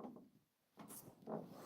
Thank you.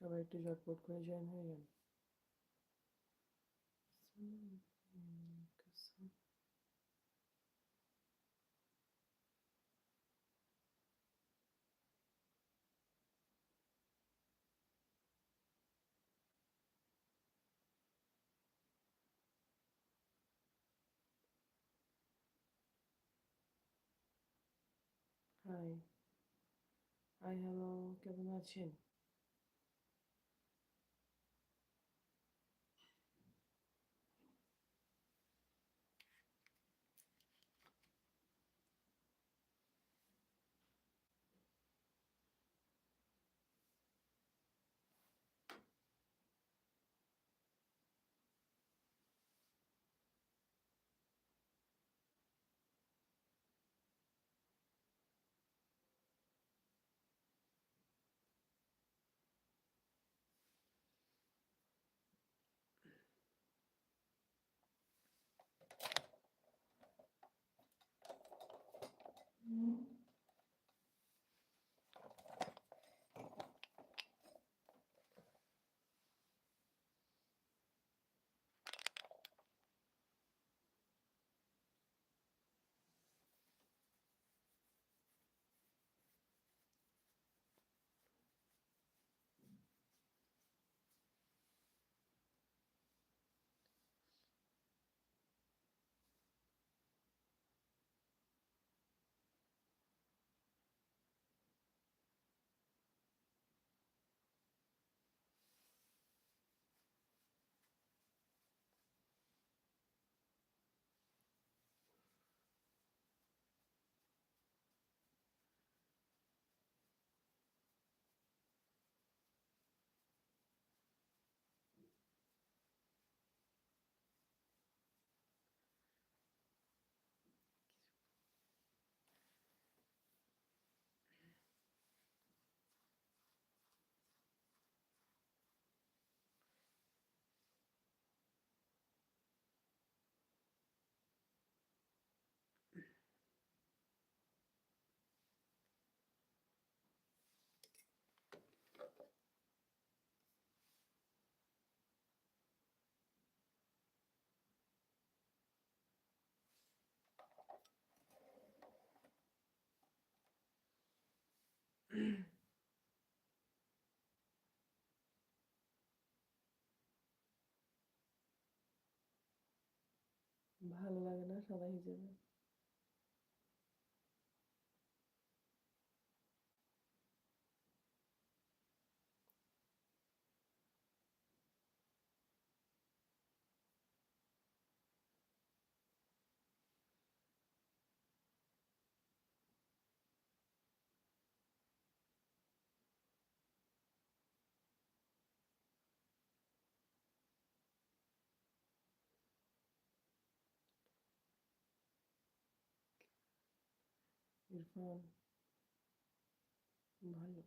সবাই একটু ঝটপট করে জয়েন হয়ে যান হাই হাই হ্যালো কেমন আছেন Mm-hmm. ভালো লাগে না সবাই হিসেবে ইরফান ভালো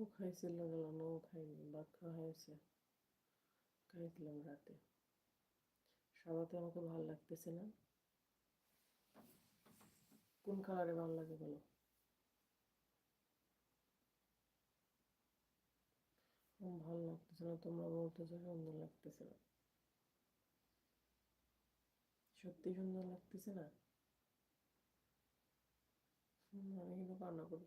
আপু খাইছিল গেল ও খাইনি ভাত খাওয়া হয়েছে খাইছিলাম রাতে সাদাতে আমাকে ভালো লাগতেছে না। কোন কালারে ভালো লাগে বলো? ভালো লাগতেছে না, তোমরা বলতেছো সুন্দর লাগতেছে না। সত্যি সুন্দর লাগতেছে না? আমি কিন্তু কান্না করে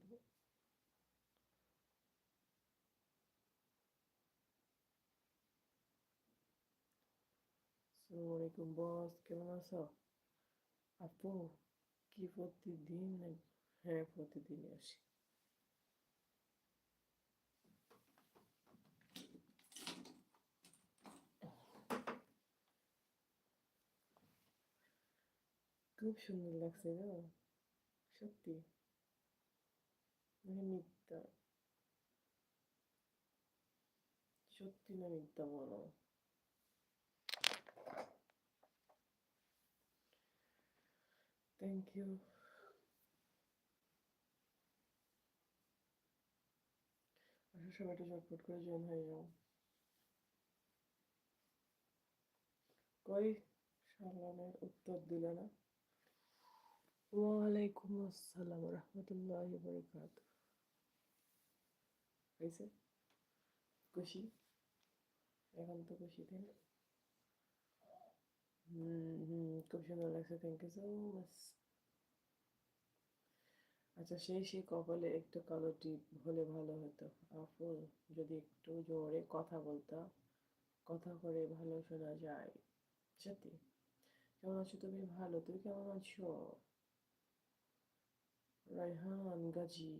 আলাইকুম বস কেমন আছো? আপু, কি প্রতিদিন? হ্যাঁ প্রতিদিনই আসি। খুব সুন্দর লাগছে গো, সত্যি। মানে মিথ্যা। সত্যি না মিথ্যা বলো। থ্যাংক ইউ আচ্ছা সবাই একটু ঝটপট করে জয়েন হয়ে যাও। কই? সালামের উত্তর দিলে না। ওয়ালাইকুম আসসালাম রহমতুল্লাহ বরকাত হয়েছে? খুশি? এখন তো খুশি তাই না? হুম হুম খুব সুন্দর লাগছে থ্যাংক ইউ সো আচ্ছা সেই সেই কপালে একটু কালো টিপ হলে ভালো হতো আপু যদি একটু জোরে কথা বলতা কথা করে ভালো শোনা যায় সত্যি কেমন আছো তুমি ভালো তুমি কেমন আছো রায়হান গাজী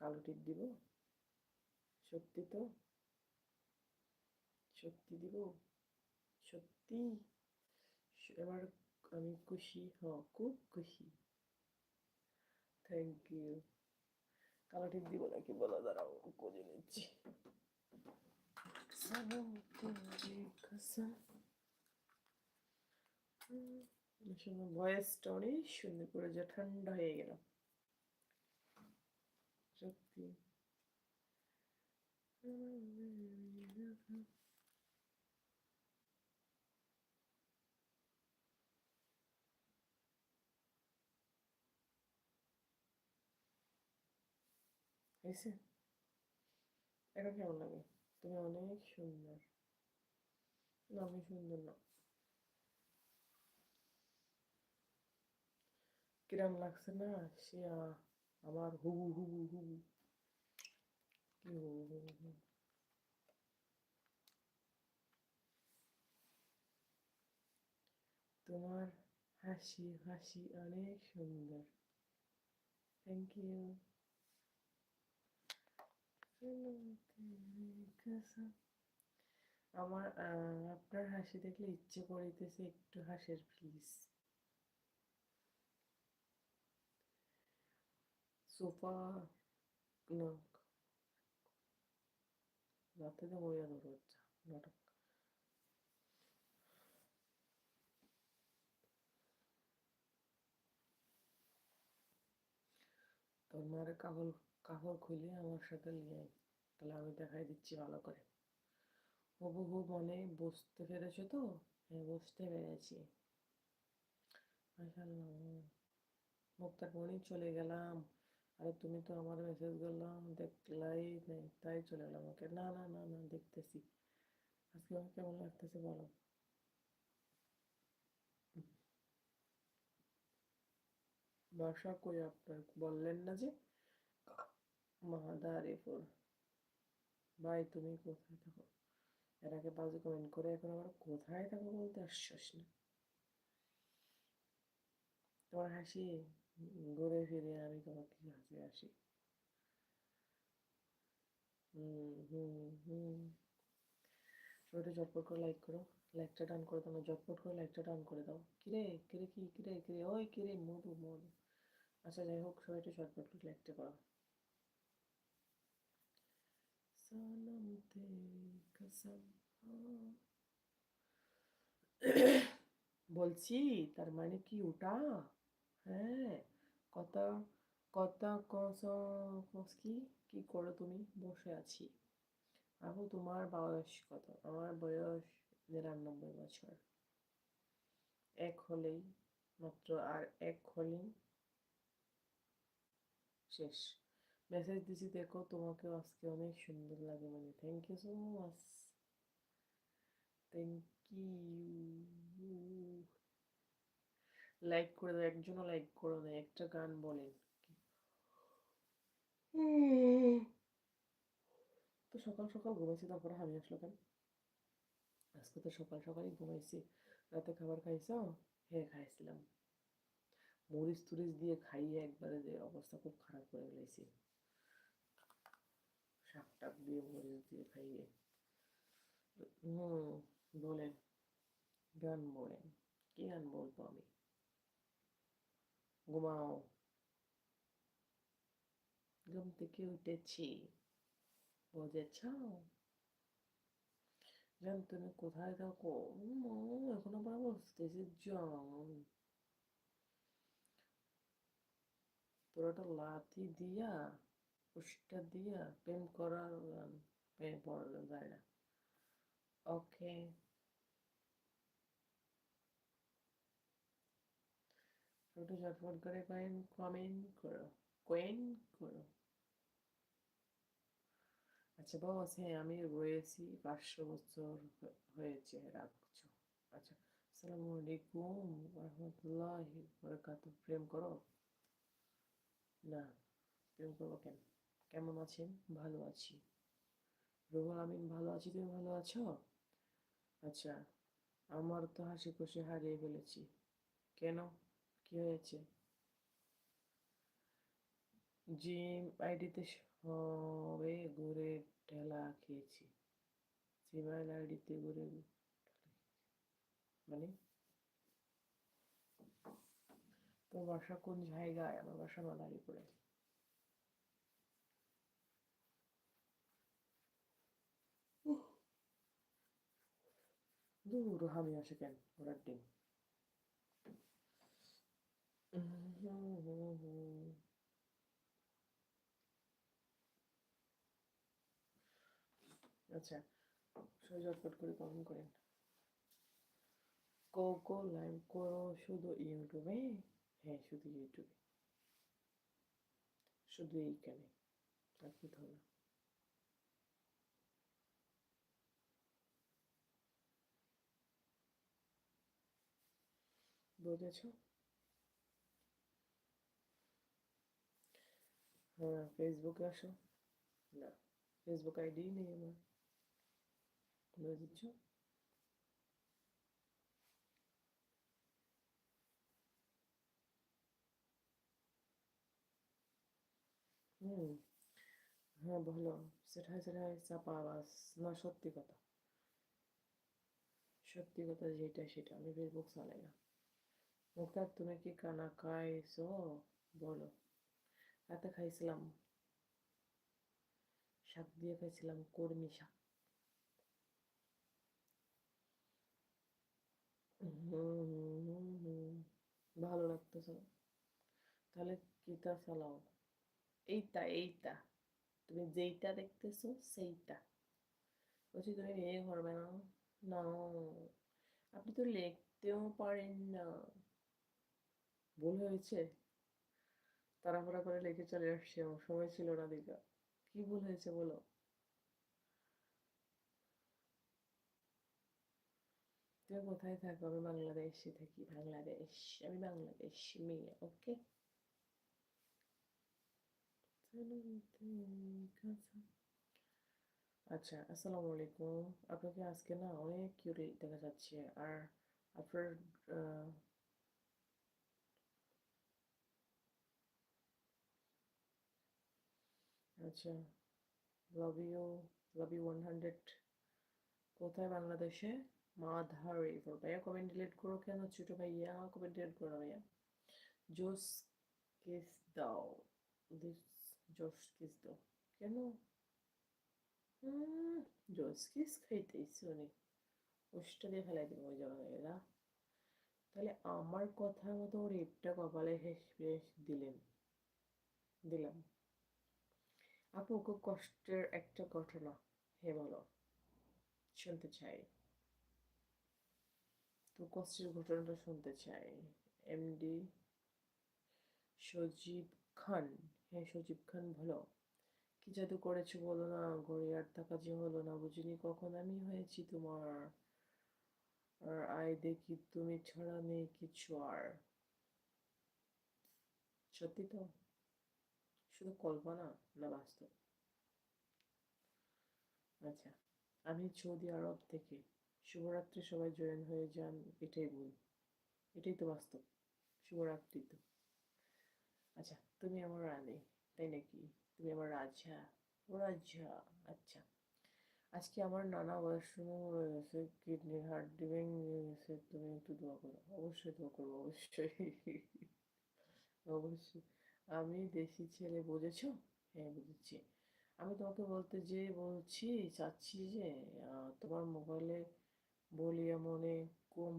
কালো টিপ দিব সত্যি তো সত্যি দিব এবার আমি খুশি হ খুব খুশি। থ্যাংক ইউ কালো টিপ দিব নাকি বলো দাঁড়াও খুঁজে নিচ্ছি। ভয়েসটা অনেক সুন্দর করে যা ঠান্ডা হয়ে গেল। সত্যি। হয়েছে এখন কেমন লাগে তুমি অনেক সুন্দর না আমি সুন্দর না কিরম লাগছে না সে আমার হুবু হুবু হুবু কি হুবু হুবু হুবু তোমার হাসি হাসি অনেক সুন্দর থ্যাংক ইউ আমার আপনার হাসি দেখলে ইচ্ছে করিতেছে একটু হাসের প্লিজ সোফা, না, রাতে তো মজা ধরো নাটক। তোর মার কাপড় খুলে আমার সাথে নিয়ে আয়। তাহলে আমি দেখাই দিচ্ছি ভালো করে। হুবহু মনে বুঝতে পেরেছ তো? হ্যাঁ বুঝতে পেরেছি। মুক্তার ফোনই চলে গেলাম। আরে তুমি তো আমার মেসেজ করলাম দেখলাই নেই, তাই চলে গেলাম ওকে। না না না না, দেখতেছি। আজকে আমার কেমন লাগতেছে বলো? বাসা কই আপনার? বললেন না যে? মাদারীপুর ভাই, তুমি কোথায় থাকো? এর আগে বাজে কমেন্ট করে এখন আবার কোথায় থাকো বলতে আশ্বাস না। তোমার হাসি? ঘুরে ফিরে আমি তোমাকে হাসি হাসি হুম হুম হুম। সবাই ঝটপট করে লাইক করো। লাইকটা ডান করে দাও ঝটপট করে লাইকটা ডান করে দাও। কিরে কিরে, কি, কিরে কিরে? ওই কিরে, মধু মধু। আচ্ছা যাই হোক, সবাই একটু ঝটপট করে লাইকটা করো। सनम तेरी कसम বলছি তার মানে কি ওটা হ্যাঁ কত কত কস কস কি কি করো তুমি বসে আছি আপু তোমার বয়স কত আমার বয়স নিরানব্বই বছর এক হলেই মাত্র আর এক হলেই শেষ মেসেজ দিছি, দেখো তোমাকে আজকে অনেক সুন্দর লাগে মানে thank you so much thank you like করে দাও, একজনও লাইক করো না, একটা গান বলেন। তো সকাল সকাল ঘুমাইছি, তারপরে আমি আসলো কেন? আজকে তো সকাল সকালই ঘুমাইছি। রাতে খাবার খাইছো? হ্যাঁ খাইছিলাম। মরিচ টুরিচ দিয়ে খাইয়ে একবারে যে অবস্থা খুব খারাপ করে ফেলেছি শাক টাক দিয়ে মরিচ দিয়ে খাইয়ে হুম, বলেন, গান বলেন, কি গান বলব আমি? ঘুমাও। ঘুম থেকে উঠেছি। বুঝেছ জান তুমি কোথায় থাকো? এখন আবার বসতেছি, জন। পুরোটা লাথি দিয়া পুষ্টা দিয়া প্রেম করার প্রেম পড়া যায় না ওকে একটু ঝটফট করে কয়েন কমেন্ট করো কোয়েন করো আচ্ছা বস হ্যাঁ আমি রয়েছি পাঁচশো বছর হয়েছে রাখছো আচ্ছা আসসালামু আলাইকুম রহমতুল্লাহ বরকাত প্রেম করো না প্রেম করব কেন কেমন আছেন ভালো আছি। রুহুল আমিন, ভালো আছি? তুমি ভালো আছো? আচ্ছা আমার তো হাসি খুশি হারিয়ে ফেলেছি। কেন? কি হয়েছে? জিম আইডিতে সবে ঘুরে ঠেলা খেয়েছি। জিমেল আইডিতে ঘুরে মানে? তো বাসা কোন জায়গায়? আমার বাসা মাদারীপুরে। আসে কেন ওরার ডিম? আচ্ছা সৈজটপট করে কমেন্ট করেন। কো কো লাইভ করো শুধু ইউটিউবে? হ্যাঁ শুধু ইউটিউবে। শুধু এইখানে। আর কোথাও না। বুঝেছ হ্যাঁ ফেসবুকে আসো। না ফেসবুক আইডি নেই আমার। বুঝেছ হুম হ্যাঁ বলো। সেটাই সেটাই, চাপা আওয়াজ। না, সত্যি কথা। সত্যি কথা যেটা, সেটা। আমি ফেসবুক চালাই না। মুক্তার তুমি কি কানা খাইছো বলো রাতে খাইছিলাম শাক দিয়ে খাইছিলাম কর্মি শাক ভালো লাগতেছে তাহলে কিতা চালাও এইটা এইটা তুমি যেইটা দেখতেছো সেইটা বলছি তুমি বিয়ে করবে না না আপনি তো লিখতেও পারেন না ভুল হয়েছে? তাড়াহুড়া করে লিখে চলে আসছে সময় ছিল না দিকা কি ভুল হয়েছে বলো? তুমি কোথায় থাকো? আমি বাংলাদেশে থাকি, বাংলাদেশ। আমি বাংলাদেশ মেয়ে, ওকে? আচ্ছা আসসালামু আলাইকুম। আপনাকে আজকে না অনেক কিউট দেখা যাচ্ছে। আর আপনার আচ্ছা লাভ ইউ ওয়ান হান্ড্রেড কোথায় বাংলাদেশে? মাধার রিভার ভাইয়া কমেন্ট ডিলিট করো কেন ছোট ভাইয়া? কমেন্ট ডিলিট করো ভাইয়া। জোস কিস দাও। দিস জোস কিস দাও। কেন? জোস কিস খাইতেছি উনি ওষটা দিয়ে ফেলাই দিব ওই তাহলে আমার কথা মতো রেপটা কপালে হেস দিলেন। দিলাম। আপু, খুব কষ্টের একটা ঘটনা। হে বলো, শুনতে চাই। তো কষ্টের ঘটনাটা শুনতে চাই। এমডি সজীব খান। হ্যাঁ সজীব খান ভালো কি জাদু করেছ বলো না, ঘরে আর থাকা যে হলো না, বুঝিনি কখন আমি হয়েছি তোমার। আর আয় দেখি তুমি ছাড়া নেই কিছু আর। সত্যি তো? শুধু কল্পনা না বাস্তব আচ্ছা আমি সৌদি আরব থেকে শুভরাত্রি সবাই জয়েন হয়ে যান, এটাই বল। এটাই তো বাস্তব, শুভরাত্রি তো। আচ্ছা তুমি আমার রানী, তাই নাকি? তুমি আমার রাজা ও রাজা আচ্ছা। আজকে আমার নানা ওয়াশরুমে হয়ে গেছে কিডনির হার্ট ডিভেং গেছে তুমি একটু দোয়া করো। অবশ্যই দোয়া করব, অবশ্যই। অবশ্যই। আমি দেশি ছেলে, বুঝেছ? হ্যাঁ বুঝেছি। আমি তোমাকে বলতে যে বলছি, চাচ্ছি যে তোমার মোবাইলে বলি মনে কম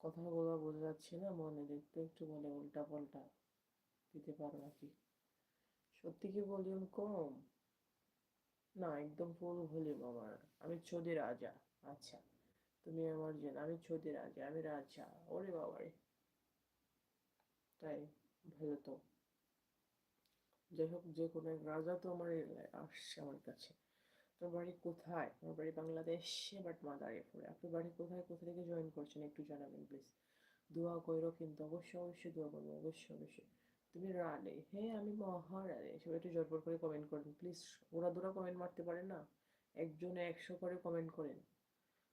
কথা বলা বোঝা যাচ্ছে না, মনে দেখতে একটু বলে উল্টা পাল্টা দিতে পারো নাকি সত্যি কি ভলিউম কম? না, একদম ফুল ভলিউম আমার। আমি ছদি রাজা আচ্ছা। তুমি আমার জেন আমি ছদি রাজা, আমি রাজা, ওরে বাবারে। তাই, ভালো তো। যাই হোক, যে কোনো এক রাজা তো আমার আসছে আমার কাছে। তোর বাড়ি কোথায়? আমার বাড়ি বাংলাদেশে বাট মাদারীপুরে আপনার বাড়ি কোথায়? কোথা থেকে জয়েন করছেন? একটু জানাবেন প্লিজ দোয়া করো কিন্তু। অবশ্যই অবশ্যই দোয়া করব, অবশ্যই অবশ্যই। তুমি রানে? হ্যাঁ আমি মহারানে। সবাই একটু জটপট করে কমেন্ট করেন প্লিজ ওরা দুরা কমেন্ট মারতে পারে না? একজনে একশো করে কমেন্ট করেন।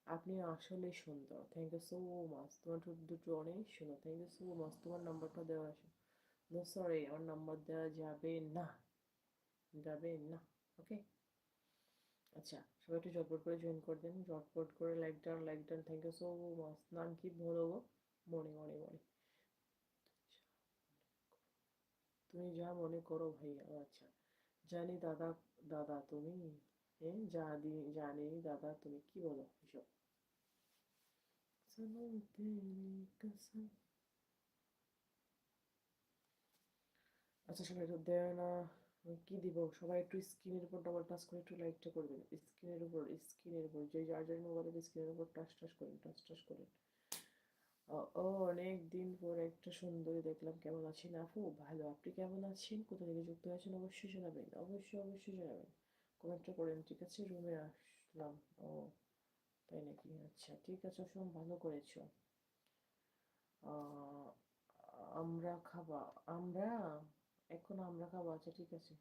আপনি আসলে সুন্দর। থ্যাংক ইউ সো মাচ তোমার দুটো অনেক সুন্দর। থ্যাংক ইউ সো মাচ তোমার নাম্বারটা দেওয়া আছে। নো সরি আমার নাম্বার দেওয়া যাবে না। যাবে না ওকে আচ্ছা সবাই একটু ঝটপট করে জয়েন করে দেন, ঝটপট করে like done like done thank you so much নাম কি বলব মনে মনে মনে। তুমি যা মনে করো ভাইয়া আচ্ছা। জানি দাদা দাদা তুমি হ্যাঁ জানি জানি দাদা তুমি, কি বলো এসব? আচ্ছা সবাই একটু দেয় না কি দিব? সবাই একটু স্ক্রিনের উপর ডবল টাচ করে একটু লাইকটা করবেন স্ক্রিনের উপর স্ক্রিনের উপর, যে যার যার মোবাইলের স্ক্রিনের উপর টাচ টাচ করেন টাচ টাচ করেন। ও, অনেক দিন পর একটা সুন্দরী দেখলাম। কেমন আছেন আপু? ভালো। আপনি কেমন আছেন? কোথা থেকে যুক্ত আছেন? অবশ্যই জানাবেন, অবশ্যই অবশ্যই জানাবেন। কমেন্টটা করেন, ঠিক আছে? রুমে আসলাম। ও, তাই নাকি? আচ্ছা ঠিক আছে সব ভালো করেছ। আমরা খাবা, আমরা এখন আমরা খাব আচ্ছা ঠিক আছে।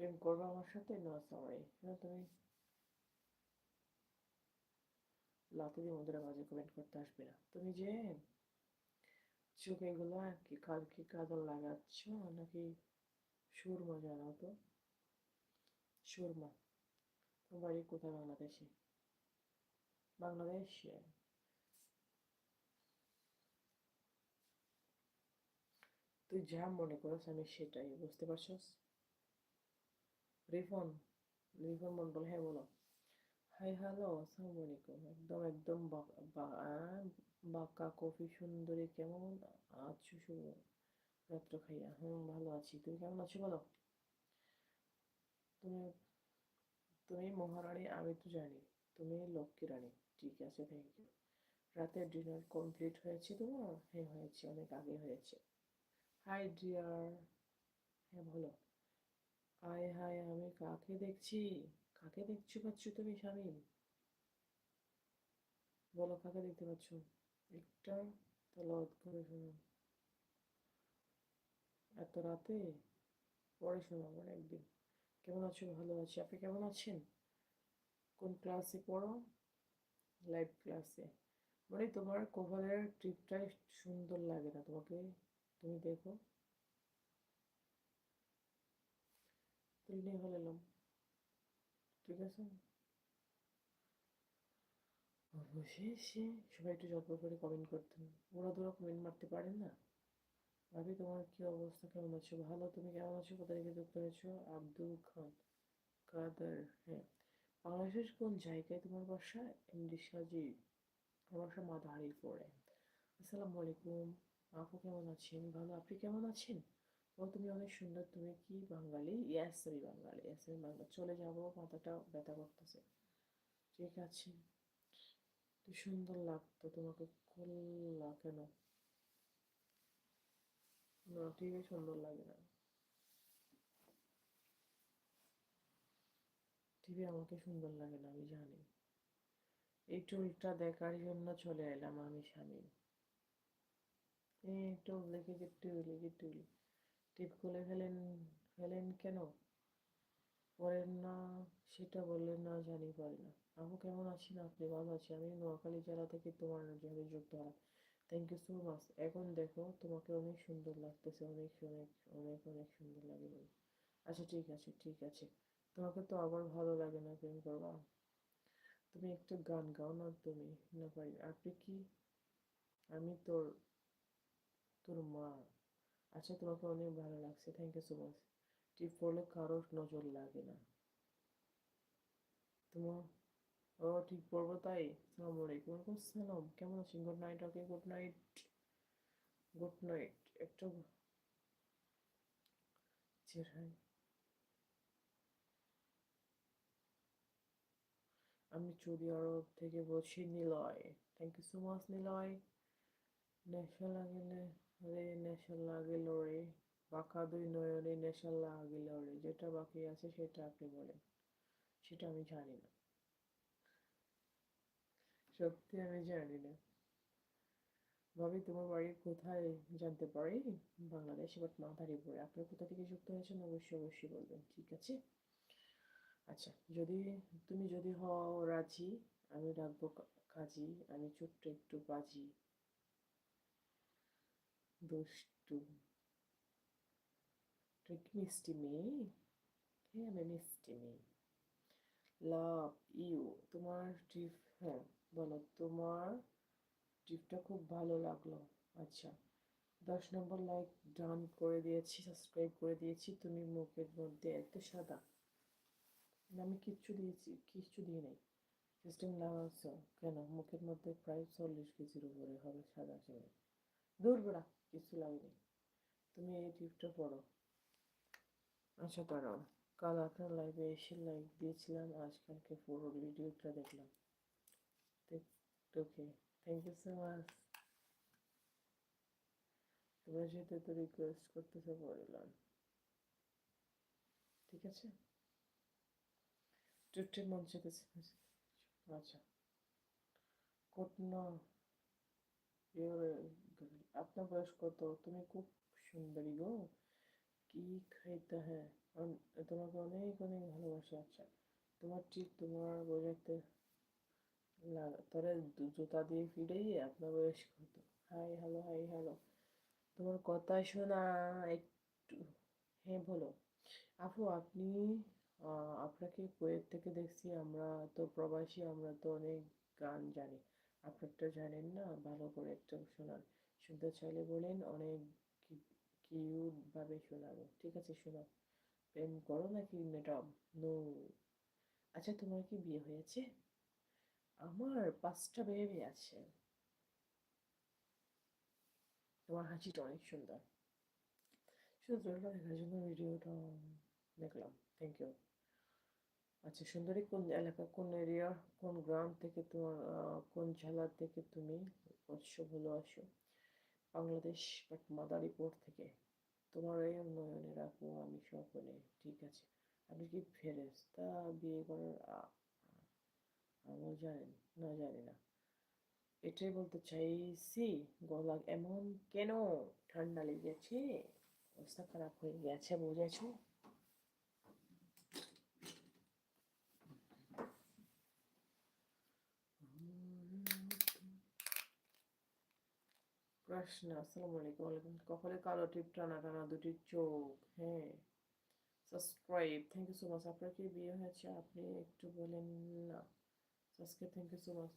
প্রেম করব আমার সাথে? না সরি না, তুমি লাতে দিয়ে মধ্যে বাজে কমেন্ট করতে আসবে না। তুমি যে চোখে এগুলো কি কালকে কাজল লাগাচ্ছ, নাকি সুরমা জানাও তো? সুরমা। তোমার বাড়ি কোথায়? বাংলাদেশে। বাংলাদেশে? তুই যা মনে করস, আমি সেটাই, বুঝতে পারছস? রিফন রিফন মন্ডল হ্যাঁ বলো। হাই, হ্যালো, আসসালামু আলাইকুম। একদম একদম বাঁকা কফি সুন্দরী, কেমন আছো শুভ রাত্র খাইয়া, হুম, ভালো আছি। তুমি কেমন আছো, বলো? তুমি তুমি মহারানী, আমি তো জানি। তুমি লক্ষ্মী রানী, ঠিক আছে থ্যাংক ইউ রাতের ডিনার কমপ্লিট হয়েছে তোমার? হ্যাঁ হয়েছে, অনেক আগে হয়েছে। হাই ডিয়ার হ্যাঁ বলো। হাই হাই, আমি কাকে দেখছি? কাকে দেখছ পাচ্ছ তুমি, স্বামী? বলো, কাকে দেখতে পাচ্ছ? একটা তলত করে শোনো। এত রাতে? পরে শোনাবো না একদিন। কেমন আছো? ভালো আছি। আপনি কেমন আছেন? কোন ক্লাসে পড়ো? লাইভ ক্লাসে মানে তোমার কোভারের ট্রিপটাই সুন্দর লাগে না, তোমাকে তুমি দেখো। নিয়ে ফেলে এলাম। ঠিক আছে? অবশেষে সবাই একটু যত্ন করে কমেন্ট করতেন ওরা তোরা কমেন্ট মারতে পারেন না। ভাবি, তোমার কি অবস্থা? কেমন আছো? ভালো? তুমি কেমন আছো? কোথা থেকে যুক্ত হয়েছো? আব্দুল খান, কাদার? হ্যাঁ। বাংলাদেশের কোন জায়গায় তোমার বাসা? এমডি সাজি আমার বাসা মাদাহারির পরে আসসালামু আলাইকুম। আপু কেমন আছেন? ভালো? আপনি কেমন আছেন? ও, তুমি অনেক সুন্দর। তুমি কি বাঙালি? ইয়াস আমি বাঙালি। ইয়াস আমি বাঙালি। চলে যাব, মাথাটা ব্যথা করতেছে। ঠিক আছে। তো সুন্দর লাগতো তোমাকে। করলা কেন? না টিভি সুন্দর লাগে না। টিভি আমাকে সুন্দর লাগে না, আমি জানি। এই টুলটা দেখার জন্য চলে এলাম আমি, স্বামী। টুল লিখে টুল টিপ খুলে ফেলেন ফেলেন কেন? পড়েন না, সেটা বললেন না, জানি পারি না। আপু কেমন আছেন? আপনি ভালো আছি আমি নোয়াখালী জেলা থেকে তোমার জন্য যুক্ত হলাম। থ্যাংক ইউ সো মাচ এখন দেখো, তোমাকে অনেক সুন্দর লাগতেছে, অনেক অনেক অনেক অনেক সুন্দর লাগে বলে। আচ্ছা ঠিক আছে ঠিক আছে। তোমাকে তো আবার ভালো লাগে না, প্রেম করবা? তুমি একটু গান গাও না তুমি? না পারি। আপনি কি? আমি তোর তোর মা। আচ্ছা তোমাকে অনেক ভালো লাগছে? থ্যাংক ইউ সো মাচ টিপ পড়লে কারোর নজর লাগে না। তোমার ও, ঠিক পড়ব তাই? সালাম আলাইকুম। ওয়ালাইকুম সালাম। কেমন আছেন? Good night okay good night good night একটু আমি সৌদি আরব থেকে বলছি Niloy. Thank you so much Niloy. নেশা লাগিলে রে নেশা লাগিল রে বাঁকা দুই নয়নে নেশা লাগিল রে যেটা বাকি আছে সেটা আপনি বলেন। সেটা আমি জানি না। সত্যি আমি জানি না। ভাবি, তোমার বাড়ি কোথায় জানতে পারি? বাংলাদেশ বাট মাথারিপুরে আপনার কোথা থেকে যুক্ত হয়েছেন অবশ্যই অবশ্যই বলবেন, ঠিক আছে? আচ্ছা যদি, তুমি যদি হও রাজি, আমি রাখব কাজী, আমি ছোট্ট একটু বাজি। দুষ্টু। মিষ্টি মেয়ে? হ্যাঁ আমি মিষ্টি মেয়ে? Love you. তোমার ট্রিপ হ্যাঁ বলো, তোমার ট্রিপটা খুব ভালো লাগল। আচ্ছা দশ নম্বর লাইক ডান করে দিয়েছি, সাবস্ক্রাইব করে দিয়েছি, তুমি মুখের মধ্যে এত সাদা। আমি কিচ্ছু দিয়েছি, কিচ্ছু দিয়ে নেই। সিস্টেম লাগাচ্ছ কেন? মুখের মধ্যে প্রায় চল্লিশ কেজির উপরে হবে সাদা চেয়ে দূর বেড়া কিছু লাগেনি। তুমি এই টিপটা পড়ো। আচ্ছা দাঁড়াও কাল আপনার লাইভে এসে লাইক দিয়েছিলাম, আজকালকে পুরো ভিডিওটা দেখলাম। Okay thank you so much তোমরা যেহেতু তো রিকোয়েস্ট করতেছে পড়লাম ঠিক আছে? টুটে মন আচ্ছা। কটনা আপনার বয়স কত? তুমি খুব সুন্দরী গো। কি খাইতে হ্যাঁ? তোমাকে অনেক অনেক ভালোবাসা। আচ্ছা তোমার ঠিক তোমার বোঝাতে তোরে জুতা দিয়ে ফিরেই আপনার বয়স কত? Hi, hello hi, hello. তোমার কথা শোনা একটু হ্যাঁ বলো। আপু, আপনি আপনাকে কুয়েত থেকে দেখছি, আমরা তো প্রবাসী, আমরা তো অনেক গান জানি। আপনারটা জানেন না, ভালো করে একটু শোনান। শুনতে চাইলে বলেন, অনেক কিউট ভাবে শোনাবো। ঠিক আছে, শোনো। প্রেম করো নাকি ম্যাডাম নো আচ্ছা তোমার কি বিয়ে হয়েছে? আমার পাঁচটা বেবি আছে। তোমার হাসিটা অনেক সুন্দর। সুন্দর দেখার জন্য ভিডিওটা দেখলাম। থ্যাংক ইউ আচ্ছা সুন্দরী কোন এলাকা? কোন এরিয়া? কোন গ্রাম থেকে তোমার কোন জেলা থেকে তুমি উৎস ভালো আসো? বাংলাদেশ বাট মাদারীপুর থেকে। তোমার এই উন্নয়নে রাখব আমি স্বপনে ঠিক আছে। আপনি কি ফেরেস্তা বিয়ে করার আ- আমল জানেন? না, জানি না। এটাই বলতে চাইছি, গলা এমন কেন? ঠান্ডা লেগেছে? অবস্থা খারাপ হয়ে গেছে, বুঝেছ? প্রশ্ন, আসসালামু আলাইকুম, ওয়ালাইকুম কপালে কালো টিপ, টানা টানা দুটি চোখ হ্যাঁ। Subscribe thank you so much আপনার কি বিয়ে হয়েছে? আপনি একটু বলেন না। Subscribe thank you so much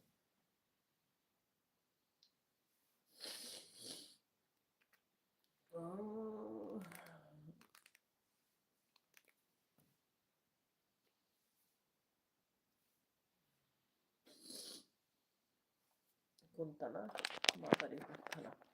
কোন থানা মাদারীপুর থানা